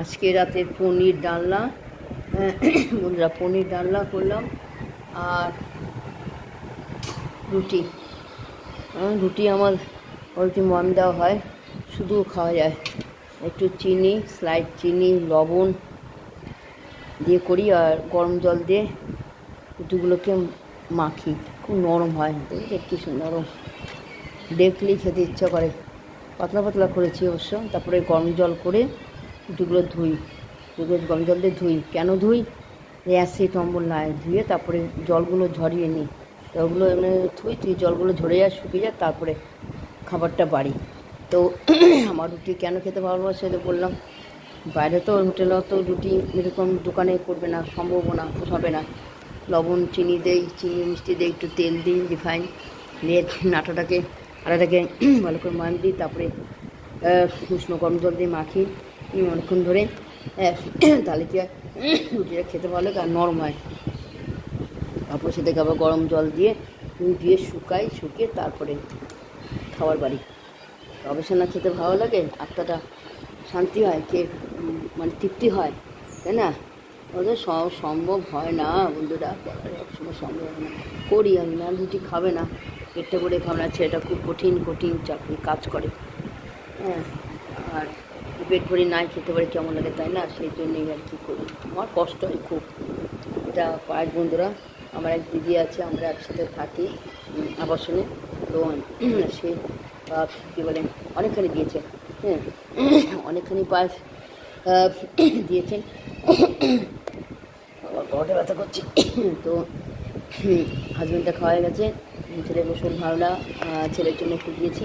আজকে রাতে পনির ডালনা, বন্ধুরা পনির ডালনা করলাম, আর রুটি। রুটি আমার ওইটি মন দেওয়া হয় শুধু খাওয়া যায়। একটু চিনি স্লাইড চিনি, লবণ দিয়ে করি, আর গরম জল দিয়ে রুটিগুলোকে মাখি। খুব নরম হয় দেখি কি নরম দেখলেই খেতে ইচ্ছা করে। পাতলা পাতলা করেছি অবশ্য। তারপরে গরম জল করে রুটিগুলো ধুই। রুটিগুলো গরম জল দিয়ে ধুই। কেন ধুই? অ্যাসিড অম্বল নাই। ধুয়ে তারপরে জলগুলো ঝরিয়ে নিই। জলগুলো এমনি ধুই তুই জলগুলো ঝরে যায়, শুকিয়ে যায়, তারপরে খাবারটা বাড়ি। তো আমার রুটি কেন খেতে ভালোবাসে তো বললাম। বাইরে তো হোটেলে তো রুটি এরকম দোকানে করবে না, সম্ভব না হবে না। লবণ, চিনি দেই, চিনি, মিষ্টি দেই, একটু তেল দিই, রিফাইন। দিয়ে নাটাটাকে আটাটাকে ভালো করে মান দিই, তারপরে উষ্ণ গরম জল দিয়ে মাখি অনেকক্ষণ ধরে তাহলে কি রুটিটা খেতে ভালো লাগে আর নরম হয়। তারপর সেটাকে আবার গরম জল দিয়ে দিয়ে শুকাই শুকিয়ে তারপরে খাবার বাড়ি। গবেষণা খেতে ভালো লাগে, আত্মাটা শান্তি হয়, কে মানে তৃপ্তি হয়, তাই না? ওদের সম্ভব হয় না, বন্ধুরা করার একসময় সম্ভব হয় না। করি আমি, না রুটি খাবে না। পেটটা করে না ছেলেটা খুব কঠিন কঠিন চাকরি কাজ করে। হ্যাঁ আর পেট ভরে নাই খেতে পারি কেমন লাগে তাই না? সেই জন্যই আর কি করি। আমার কষ্ট হয় খুব। এটা পাঁচ বন্ধুরা আমার এক দিদি আছে আমরা একসাথে থাকি আবাসনে। তো সে কী বলে অনেকখানি দিয়েছে। হ্যাঁ অনেকখানি আহ, দিয়েছেন। আমার গলাটা ব্যথা করছে। তো হাজব্যান্ডটা খাওয়া গেছে। ছেলে শরীর ভালো ছেলের জন্য একটু দিয়েছি।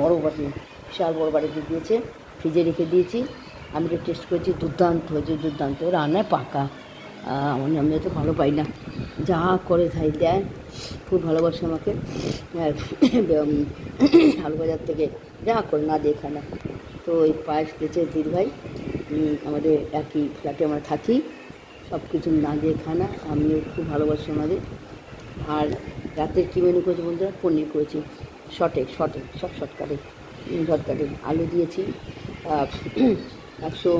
বড় বাটি বিশাল বড় বাটিতে দিয়েছে। ফ্রিজে রেখে দিয়েছি। আমি তো টেস্ট করেছি দুর্দান্ত হয়েছে দুর্দান্ত। রান্নায় পাকা। আমার আমি তো ভালো পাই না। যা করে তাই দেয় খুব ভালোবাসে আমাকে। আর উম, আলু বাজার থেকে যা করে না দিয়ে খায় না। তো ওই পায়েস দিয়েছে দিদি ভাই। আমাদের একই ফ্ল্যাটে আমরা থাকি। সব কিছু না দিয়ে খায় না। আমিও খুব ভালোবাসি আমাদের। আর রাতের কী মেনু করেছি বন্ধুরা? পনির করেছি। শর্টে শর্টে সব শর্টকাটে শর্টকাটে আলু দিয়েছি একশো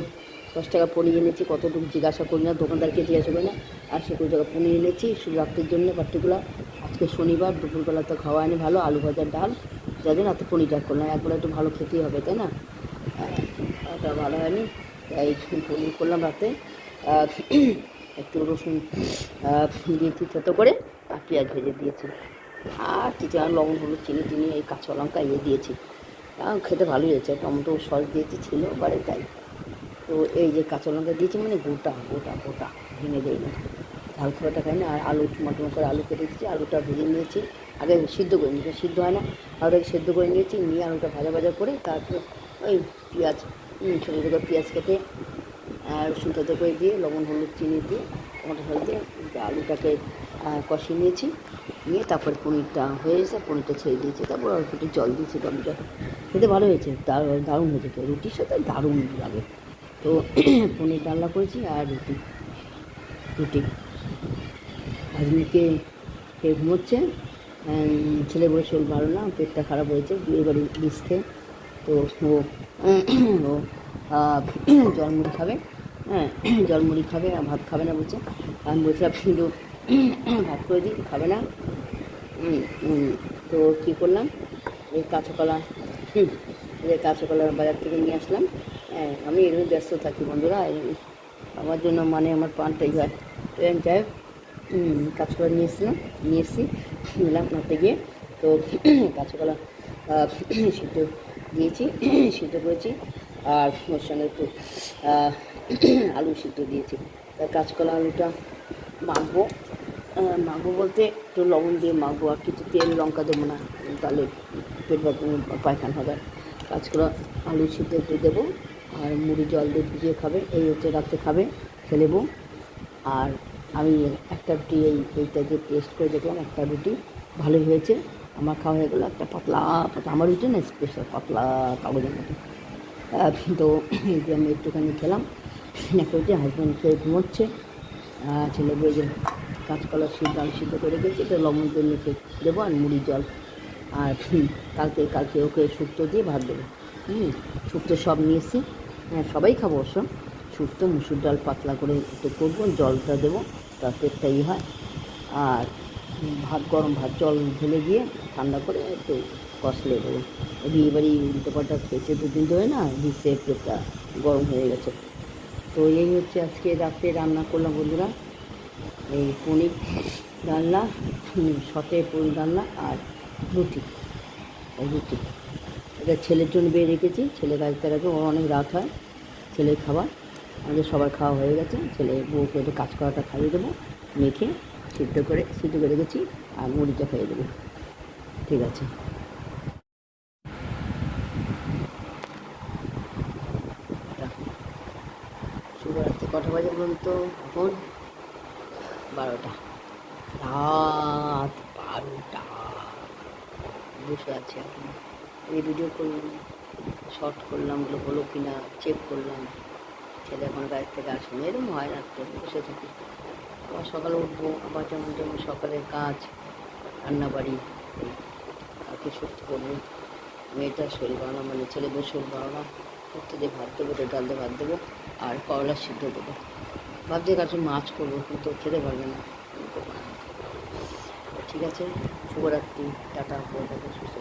দশ টাকা পনির এনেছি। কতটুকু জিজ্ঞাসা করি না, দোকানদারকে জিজ্ঞাসা করি না। একশো কুড়ি টাকা পনির এনেছি। শুধু রাত্রের জন্য পার্টিকুলার। আজকে শনিবার, দুপুরবেলা তো খাওয়া আনি ভালো। আলু ভাজার ডাল। যার জন্য এত পনিরটা করলাম একবেলা একটু ভালো খেতেই হবে, তাই না? ওটা ভালো হয়নি। তাই পনির করলাম রাতে। একটু রসুন দিয়েছি ছোটো করে আর পেঁয়াজ ভেজে দিয়েছি। আর কিছু আর লবণ, হলুদ, চিনি টিনি, এই কাঁচা লঙ্কা ইয়ে দিয়েছি। খেতে ভালোই হয়েছে, টমেটো, সস দিয়েছি ছিল বাড়ি তাই। তো এই যে কাঁচা লঙ্কা দিয়েছি মানে গোটা গোটা গোটা, ভেঙে দেয় না ঝাল খাবারটা খাই না আর আলু টমাটো করে আলু কেটে দিয়েছি, আলুটা ভেজে নিয়েছি। আগে সিদ্ধ করে নিয়েছি সিদ্ধ হয় না। আলুটাকে সিদ্ধ করে নিয়েছি, নিয়ে আলুটা ভাজা ভাজা করে তারপরে ওই পেঁয়াজ ছোটো ছোটো পেঁয়াজ কেটে রসুন তেতো করে দিয়ে লবণ হলুদ চিনি দিয়ে টমেটো সস দিয়ে আলুটাকে কষিয়ে নিয়েছি। নিয়ে তারপর পনিরটা হয়ে এসে পনিরটা ছেড়ে দিয়েছি। তারপর অল্প একটু জল দিয়েছি টমেটো খেতে ভালো হয়েছে। দারুণ হয়েছে তো রুটির সাথে দারুণ লাগে। তো পনির ডালনা করেছি আর রুটি। রুটি। আজমিকে খেয়ে ঘুমোচ্ছে? ছেলে বলে শরীর ভালো না পেটটা খারাপ হয়েছে বিয়ে বাড়ি খেয়ে। তো ও আহ, খাবে। হ্যাঁ জলমুড়ি খাবে ভাত খাবে না বলছে। আমি বলছিলাম কিন্তু ভাত করে দিই, খাবে না। তো কী করলাম? এই কাঁচাকলা এই কাঁচাকলা বাজার থেকে নিয়ে আসলাম। হ্যাঁ আমি এরকম ব্যস্ত থাকি বন্ধুরা আমার জন্য মানে আমার প্রাণটাই হয়। তো যাই কাঁচকলা নিয়ে এসেছিলাম, নিয়ে এসেছি, নিলাম মাঠে গিয়ে। তো কাঁচকলা সিদ্ধ দিয়েছি, সিদ্ধ করেছি। আর ওর সঙ্গে একটু আলু সিদ্ধ দিয়েছি। তা কাঁচকলা আলুটা মাখবো। মাখবো বলতে একটু লবণ দিয়ে মাখবো, আর কিছু তেল, লঙ্কা দেবো না। তাহলে পেট পায়খানা হবে। কাঁচকলা আলু সিদ্ধ একটু দেবো, আর মুড়ি জল দিয়ে ভিজিয়ে খাবে, এই হচ্ছে রাত্রে খাবে ছেলে বউ। আর আমি একটা রুটি, এই, এইটা যে টেস্ট করে দেখলাম, একটা রুটি ভালোই হয়েছে। আমার খাওয়া হয়ে গেলো একটা পাতলা পাতলা। আমার রুটি না স্পেশাল পাতলা কাগজের মতো। তো এই যে আমি একটুখানি খেলাম। একটা রুটি হাজব্যান্ড খেয়ে ঘুমোচ্ছে। ছেলে বই যে, কাঁচকলা সিদ্ধ, আলু সিদ্ধ করে গেছে এটা লবণ তেল মেখে দেবো আর মুড়ি জল। আর কালকে কালকে ওকে শুক্তো দিয়ে ভাত দেবো। হুম শুক্তো সব নিয়েছি। হ্যাঁ সবাই খাব অবশ্য। শুক্তো মুসুর ডাল পাতলা করে একটু করব, জলটা দেবো তার একটা ই হয়। আর ভাত, গরম ভাত, জল ঢেলে দিয়ে ঠান্ডা করে একটু কষলে দেবো। বিয়ে বাড়ি উল্টো পাল্টা খেয়েছে দুদিন ধরে না ভিসে পেটটা গরম হয়ে গেছে। তো এই হচ্ছে আজকে রাতে রান্না করলাম বন্ধুরা। এই পনির ডালনা সতে পনির ডালনা আর রুটি। রুটি। এটা ছেলের জন্য বেয়ে রেখেছি। ছেলে কাজতে রাখবে, ওর অনেক রাত হয় ছেলের খাবার। আমাদের সবার খাওয়া হয়ে গেছে। ছেলে বউকে একটু কাজ করাটা খাইয়ে দেবো, মেখে সিদ্ধ করে সিদ্ধ করে রেখেছি আর মুড়িটা খাইয়ে দেবো। ঠিক আছে শুভরাত্রি কটা বাজে বলুন তো? এখন বারোটা। রাত বারোটা। বসে আছে এখন। এই ভিডিও করলাম শর্ট করলাম, ওগুলো হলো কি না চেক করলাম। ছেলে এখন গাড়ি থেকে আসেনি এরকম হয় রাত্রে বসে থাকি। আবার সকালে উঠবো, আবার যেমন যেমন সকালের কাজ, রান্নাবাড়ি কাকে সুস্থ করব মেয়েটার শরীর ভালো না মানে ছেলেদের শরীর ভালো না। করতে দিয়ে ভাত দেবো তো ডাল দিয়ে ভাত দেবো, আর করলা সিদ্ধ দেবো। ভাবছি কাছে মাছ করব, কিন্তু খেতে পারবে না। ঠিক আছে? শুভরাত্রি, টাটা করে সুস্থ